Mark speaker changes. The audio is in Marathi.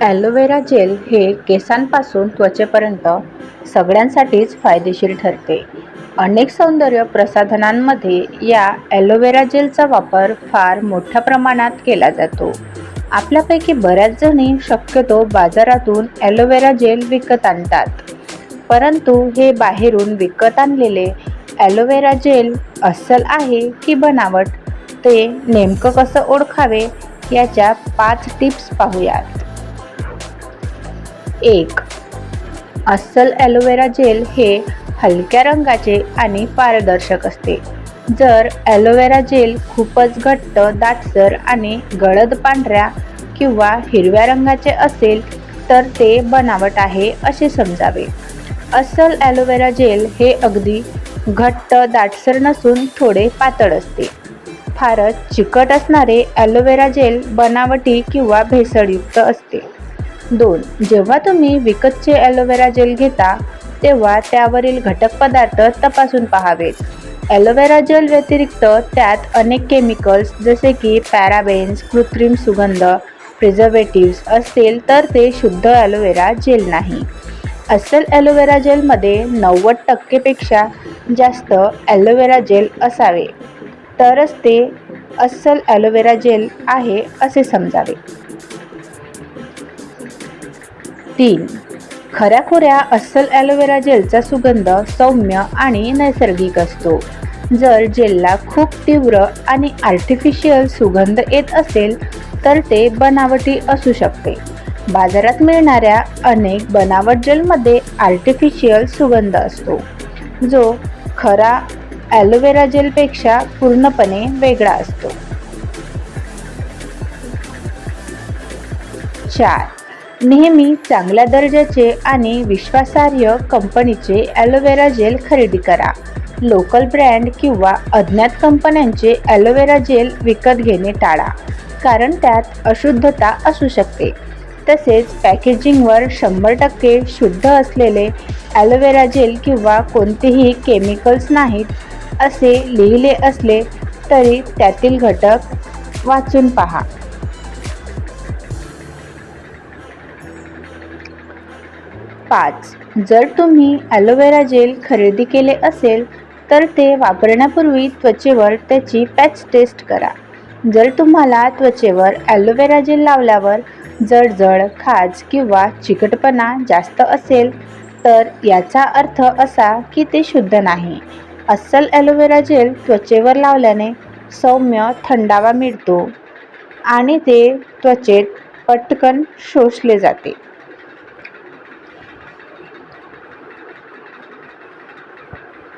Speaker 1: ॲलोवेरा जेल हे केसांपासून त्वचेपर्यंत सगळ्यांसाठीच फायदेशीर ठरते. अनेक सौंदर्य प्रसाधनांमध्ये या ॲलोवेरा जेलचा वापर फार मोठ्या प्रमाणात केला जातो. आपल्यापैकी बऱ्याच जणी शक्यतो बाजारातून ॲलोवेरा जेल विकत आणतात. परंतु हे बाहेरून विकत आणलेले ॲलोवेरा जेल अस्सल आहे की बनावट ते नेमकं कसं ओळखावे याच्या पाच टिप्स पाहूयात. एक अस्सल ॲलोवेरा जेल हे हलक्या रंगाचे आणि पारदर्शक असते. जर ॲलोवेरा जेल खूपच घट्ट दाटसर आणि गडद पांढऱ्या किंवा हिरव्या रंगाचे असेल तर ते बनावट आहे असे समजावे. अस्सल ॲलोवेरा जेल हे अगदी घट्ट दाटसर नसून थोडे पातळ असते. फारच चिकट असणारे ॲलोवेरा जेल बनावटी किंवा भेसळयुक्त असते. दोन जेव्हा तुम्ही विकतचे ॲलोवेरा जेल घेता तेव्हा त्यावरील घटक पदार्थ तपासून पहावेत. ॲलोवेरा जेल व्यतिरिक्त त्यात अनेक केमिकल्स जसे की पॅराबेन्स कृत्रिम सुगंध प्रिझर्वेटिव्स असतील तर ते शुद्ध ॲलोवेरा जेल नाही. अस्सल ॲलोवेरा जेलमध्ये नव्वद टक्केपेक्षा जास्त ॲलोवेरा जेल असावे. तरच ते अस्सल ॲलोवेरा जेल आहे असे समजावे. तीन. खऱ्याखुऱ्या अस्सल ॲलोवेरा जेलचा सुगंध सौम्य आणि नैसर्गिक असतो. जर जेलला खूप तीव्र आणि आर्टिफिशियल सुगंध येत असेल तर ते बनावटी असू शकते. बाजारात मिळणाऱ्या अनेक बनावट जेलमध्ये आर्टिफिशियल सुगंध असतो जो खरा ॲलोवेरा जेलपेक्षा पूर्णपणे वेगळा असतो. चार. नेहमी चांगल्या दर्जाचे आणि विश्वासार्ह कंपनीचे ॲलोवेरा जेल खरेदी करा. लोकल ब्रँड किंवा अज्ञात कंपन्यांचे ॲलोवेरा जेल विकत घेणे टाळा कारण त्यात अशुद्धता असू शकते. तसेच पॅकेजिंगवर शंभर टक्के शुद्ध असलेले ॲलोवेरा जेल किंवा कोणतेही केमिकल्स नाहीत असे लिहिले असले तरी त्यातील घटक वाचून पहा. पाच. जर तुम्ही ॲलोवेरा जेल खरेदी केले असेल तर ते वापरण्यापूर्वी त्वचेवर त्याची पॅच टेस्ट करा. जर तुम्हाला त्वचेवर ॲलोवेरा जेल लावल्यावर जळजळ खाज किंवा चिकटपणा जास्त असेल तर याचा अर्थ असा की ते शुद्ध नाही. अस्सल ॲलोवेरा जेल त्वचेवर लावल्याने सौम्य थंडावा मिळतो आणि ते त्वचेत पटकन शोषले जाते.